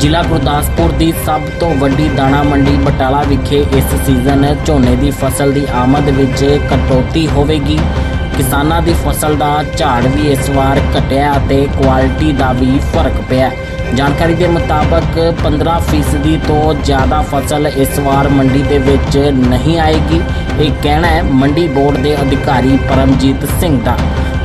ਜ਼ਿਲ੍ਹਾ ਗੁਰਦਾਸਪੁਰ ਦੀ ਸਭ ਤੋਂ ਵੱਡੀ ਦਾਣਾ ਮੰਡੀ ਬਟਾਲਾ ਵਿਖੇ ਇਸ ਸੀਜ਼ਨ ਝੋਨੇ ਦੀ ਫਸਲ ਦੀ ਆਮਦ ਵਿੱਚ ਕਟੌਤੀ ਹੋਵੇਗੀ। ਕਿਸਾਨਾਂ ਦੀ ਫਸਲ ਦਾ ਝਾੜ ਵੀ ਇਸ ਵਾਰ ਘਟਿਆ ਅਤੇ ਕੁਆਲਿਟੀ ਦਾ ਵੀ ਫ਼ਰਕ ਪਿਆ। ਜਾਣਕਾਰੀ ਦੇ ਮੁਤਾਬਕ 15% ਤੋਂ ਜ਼ਿਆਦਾ ਫਸਲ ਇਸ ਵਾਰ ਮੰਡੀ ਦੇ ਵਿੱਚ ਨਹੀਂ ਆਏਗੀ। ਇਹ ਕਹਿਣਾ ਹੈ ਮੰਡੀ ਬੋਰਡ ਦੇ ਅਧਿਕਾਰੀ ਪਰਮਜੀਤ ਸਿੰਘ ਦਾ।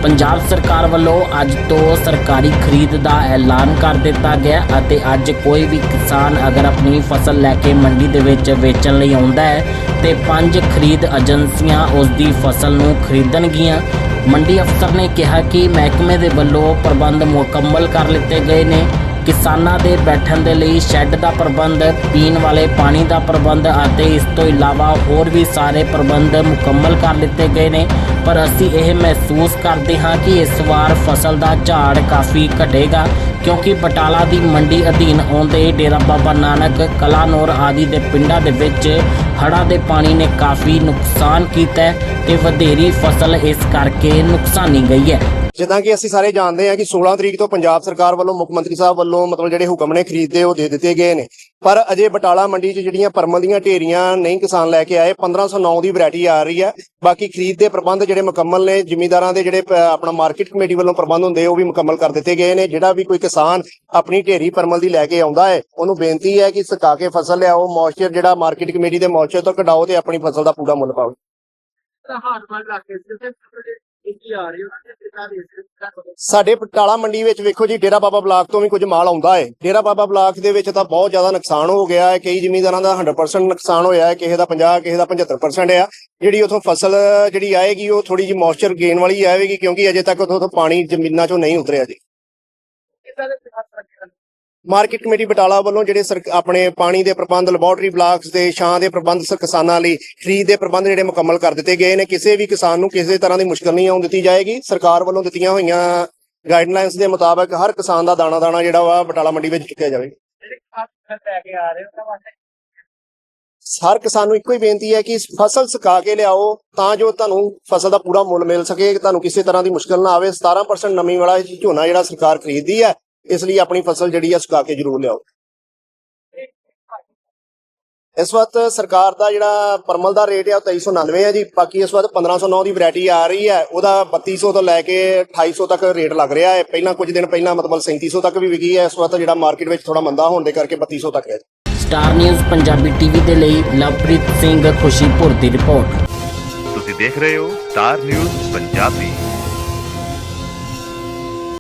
ਪੰਜਾਬ ਸਰਕਾਰ ਵੱਲੋਂ ਅੱਜ ਤੋਂ ਸਰਕਾਰੀ ਖਰੀਦ ਦਾ ਐਲਾਨ ਕਰ ਦਿੱਤਾ ਗਿਆ ਅਤੇ ਅੱਜ ਕੋਈ ਵੀ ਕਿਸਾਨ ਅਗਰ ਆਪਣੀ ਫਸਲ ਲੈ ਕੇ ਮੰਡੀ ਦੇ ਵਿੱਚ ਵੇਚਣ ਲਈ ਆਉਂਦਾ ਹੈ ਤੇ ਪੰਜ ਖਰੀਦ ਏਜੰਸੀਆਂ ਉਸ ਦੀ ਫਸਲ ਨੂੰ ਖਰੀਦਣਗੀਆਂ। ਮੰਡੀ ਅਫਸਰ ਨੇ ਕਿਹਾ ਕਿ ਮਹਿਕਮੇ ਦੇ ਵੱਲੋਂ ਪ੍ਰਬੰਧ ਮੁਕੰਮਲ ਕਰ ਲਿੱਤੇ ਗਏ ਨੇ। ਕਿਸਾਨਾਂ ਦੇ ਬੈਠਣ ਦੇ ਲਈ ਸ਼ੈੱਡ ਦਾ ਪ੍ਰਬੰਧ, ਪੀਣ ਵਾਲੇ ਪਾਣੀ ਦਾ ਪ੍ਰਬੰਧ ਅਤੇ ਇਸ ਤੋਂ ਇਲਾਵਾ ਹੋਰ ਵੀ ਸਾਰੇ ਪ੍ਰਬੰਧ ਮੁਕੰਮਲ ਕਰ ਲਿੱਤੇ ਗਏ ਨੇ। ਪਰ ਅਸੀਂ ਇਹ ਮਹਿਸੂਸ ਕਰਦੇ ਹਾਂ ਕਿ ਇਸ ਵਾਰ ਫਸਲ ਦਾ ਝਾੜ ਕਾਫੀ ਘਟੇਗਾ, ਕਿਉਂਕਿ ਬਟਾਲਾ ਦੀ ਮੰਡੀ ਅਧੀਨ ਆਉਂਦੇ ਡੇਰਾ ਬਾਬਾ ਨਾਨਕ, ਕਲਾਨੌਰ ਆਦਿ ਦੇ ਪਿੰਡਾਂ ਦੇ ਵਿੱਚ ਹੜ੍ਹਾਂ ਦੇ ਪਾਣੀ ਨੇ ਕਾਫੀ ਨੁਕਸਾਨ ਕੀਤਾ ਹੈ ਤੇ ਵਧੇਰੀ ਫਸਲ ਇਸ ਕਰਕੇ ਨੁਕਸਾਨੀ ਗਈ ਹੈ। ਜਿੱਦਾਂ ਕਿ ਅਸੀਂ ਸਾਰੇ ਜਾਣਦੇ ਹਾਂ ਕਿ 16 ਤਰੀਕ ਤੋਂ ਪੰਜਾਬ ਸਰਕਾਰ ਵੱਲੋਂ ਮੁੱਖ ਮੰਤਰੀ ਸਾਹਿਬ ਵੱਲੋਂ ਮਤਲਬ ਜਿਹੜੇ ਹੁਕਮ ਨੇ ਖਰੀਦਦੇ ਉਹ ਦੇ ਦਿੱਤੇ ਗਏ ਨੇ। ਪਰ ਅਜੇ ਬਟਾਲਾ ਮੰਡੀ 'ਚ ਜਿਹੜੀਆਂ ਪਰਮਲ ਦੀਆਂ ਢੇਰੀਆਂ ਨਹੀਂ ਕਿਸਾਨ ਲੈ ਕੇ ਆਏ 1509 ਦੀ ਵੈਰਾਈਟੀ ਆ ਰਹੀ ਹੈ। ਬਾਕੀ ਖਰੀਦ ਦੇ ਪ੍ਰਬੰਧ ਜਿਹੜੇ ਮੁਕੰਮਲ ਨੇ, ਜ਼ਿਮੀਂਦਾਰਾਂ ਦੇ ਜਿਹੜੇ ਆਪਣਾ ਮਾਰਕੀਟ ਕਮੇਟੀ ਵੱਲੋਂ ਪ੍ਰਬੰਧ ਹੁੰਦੇ, ਉਹ ਵੀ ਮੁਕੰਮਲ ਕਰ ਦਿੱਤੇ ਗਏ ਨੇ। ਜਿਹੜਾ ਵੀ ਕੋਈ ਕਿਸਾਨ ਆਪਣੀ ਢੇਰੀ ਪਰਮਲ ਦੀ ਲੈ ਕੇ ਆਉਂਦਾ ਹੈ, ਉਹਨੂੰ ਬੇਨਤੀ ਹੈ ਕਿ ਸੁਕਾ ਕੇ ਫਸਲ ਲਿਆਓ, ਮੌਇਸਚਰ ਜਿਹੜਾ ਮਾਰਕੀਟ ਕਮੇਟੀ ਦੇ ਮੌਇਸਚਰ ਤੋਂ ਕਢਾਓ ਤੇ ਆਪਣੀ ਫਸਲ ਦਾ ਪੂਰਾ ਮੁੱਲ ਪਾਓ। ਸਾਡੇ ਪਟਾਲਾ ਮੰਡੀ ਵਿੱਚ ਵੇਖੋ ਜੀ ਡੇਰਾ ਬਾਬਾ ਬਲਾਕ ਤੋਂ ਵੀ ਕੁਝ ਮਾਲ ਆਉਂਦਾ ਹੈ। ਡੇਰਾ ਬਾਬਾ ਬਲਾਕ ਦੇ ਵਿੱਚ ਤਾਂ ਬਹੁਤ ਜ਼ਿਆਦਾ ਨੁਕਸਾਨ ਹੋ ਗਿਆ ਹੈ। ਕਈ ਜ਼ਿਮੀਂਦਾਰਾਂ ਦਾ 100% ਨੁਕਸਾਨ ਹੋਇਆ ਹੈ ਕਿਸੇ ਦਾ 50 ਕਿਸੇ ਦਾ 75% ਆ। ਜਿਹੜੀ ਉਥੋਂ ਫਸਲ ਜਿਹੜੀ ਆਏਗੀ ਉਹ ਥੋੜੀ ਜਿਹੀ ਮੌਇਸਚਰ ਗੇਨ ਵਾਲੀ ਆਵੇਗੀ ਕਿਉਂਕਿ ਅਜੇ ਤੱਕ ਉਥੋਂ ਪਾਣੀ ਜ਼ਮੀਨਾਂ 'ਚੋਂ ਨਹੀਂ ਉਤਰਿਆ ਜੀ। ਮਾਰਕੀਟ ਕਮੇਟੀ ਬਟਾਲਾ ਵੱਲੋਂ ਜਿਹੜੇ ਆਪਣੇ ਪਾਣੀ ਦੇ ਪ੍ਰਬੰਧ ਲੈਬੋਰਟਰੀ ਬਲਾਕਸ ਦੇ, ਛਾਂ ਦੇ ਪ੍ਰਬੰਧ ਕਿਸਾਨਾਂ ਲਈ, ਖਰੀਦ ਦੇ ਪ੍ਰਬੰਧ ਜਿਹੜੇ ਮੁਕੰਮਲ ਕਰ ਦਿੱਤੇ ਗਏ ਨੇ, ਕਿਸੇ ਵੀ ਕਿਸਾਨ ਨੂੰ ਕਿਸੇ ਤਰ੍ਹਾਂ ਦੀ ਮੁਸ਼ਕਲ ਨਹੀਂ ਆਉਣ ਦਿੱਤੀ ਜਾਏਗੀ। ਸਰਕਾਰ ਵੱਲੋਂ ਦਿੱਤੀਆਂ ਹੋਈਆਂ ਗਾਈਡਲਾਈਨਸ ਦੇ ਮੁਤਾਬਕ ਹਰ ਕਿਸਾਨ ਦਾ ਦਾਣਾ ਦਾਣਾ ਜਿਹੜਾ ਵਾ ਬਟਾਲਾ ਮੰਡੀ ਵਿੱਚ ਚੁੱਕਿਆ ਜਾਵੇ। ਹਰ ਕਿਸਾਨ ਨੂੰ ਇੱਕੋ ਹੀ ਬੇਨਤੀ ਹੈ ਕਿ ਫਸਲ ਸੁਕਾ ਕੇ ਲਿਆਓ, ਤਾਂ ਜੋ ਤੁਹਾਨੂੰ ਫਸਲ ਦਾ ਪੂਰਾ ਮੁੱਲ ਮਿਲ ਸਕੇ ਤੁਹਾਨੂੰ ਕਿਸੇ ਤਰ੍ਹਾਂ ਦੀ ਮੁਸ਼ਕਲ ਨਾ ਆਵੇ। 17% ਨਮੀ ਵਾਲਾ ਝੋਨਾ ਜਿਹੜਾ ਸਰਕਾਰ ਖਰੀਦਦੀ ਹੈ ਇਸ ਲਈ ਆਪਣੀ ਫਸਲ ਜਿਹੜੀ ਆ ਸੁਕਾ ਕੇ ਜ਼ਰੂਰ ਲਿਆਓ। ਇਸ ਵਕਤ ਸਰਕਾਰ ਦਾ ਜਿਹੜਾ ਪਰਮਲ ਦਾ ਰੇਟ ਹੈ ਉਹ 2399 ਹੈ ਜੀ ਬਾਕੀ ਇਸ ਵਕਤ 1509 ਦੀ ਵੈਰਾਈਟੀ ਆ ਰਹੀ ਹੈ ਉਹਦਾ 3200 ਤੋਂ ਲੈ ਕੇ 2800 ਤੱਕ ਰੇਟ ਲੱਗ ਰਿਹਾ ਹੈ। ਪਹਿਲਾਂ ਕੁਝ ਦਿਨ ਪਹਿਲਾਂ ਮਤਲਬ 3700 ਤੱਕ ਵੀ ਵਿਕੀ ਹੈ ਇਸ ਵਕਤ ਜਿਹੜਾ ਮਾਰਕੀਟ ਵਿੱਚ ਥੋੜਾ ਮੰਦਾ ਹੋਣ ਦੇ ਕਰਕੇ 3200 ਤੱਕ ਹੈ। ਸਟਾਰ ਨਿਊਜ਼ ਪੰਜਾਬੀ ਟੀਵੀ ਦੇ ਲਈ ਲਵਪ੍ਰੀਤ ਸਿੰਘ ਖੁਸ਼ੀਪੁਰ ਦੀ ਰਿਪੋਰਟ। ਤੁਸੀਂ ਦੇਖ ਰਹੇ ਹੋ ਸਟਾਰ ਨਿਊਜ਼ ਪੰਜਾਬੀ।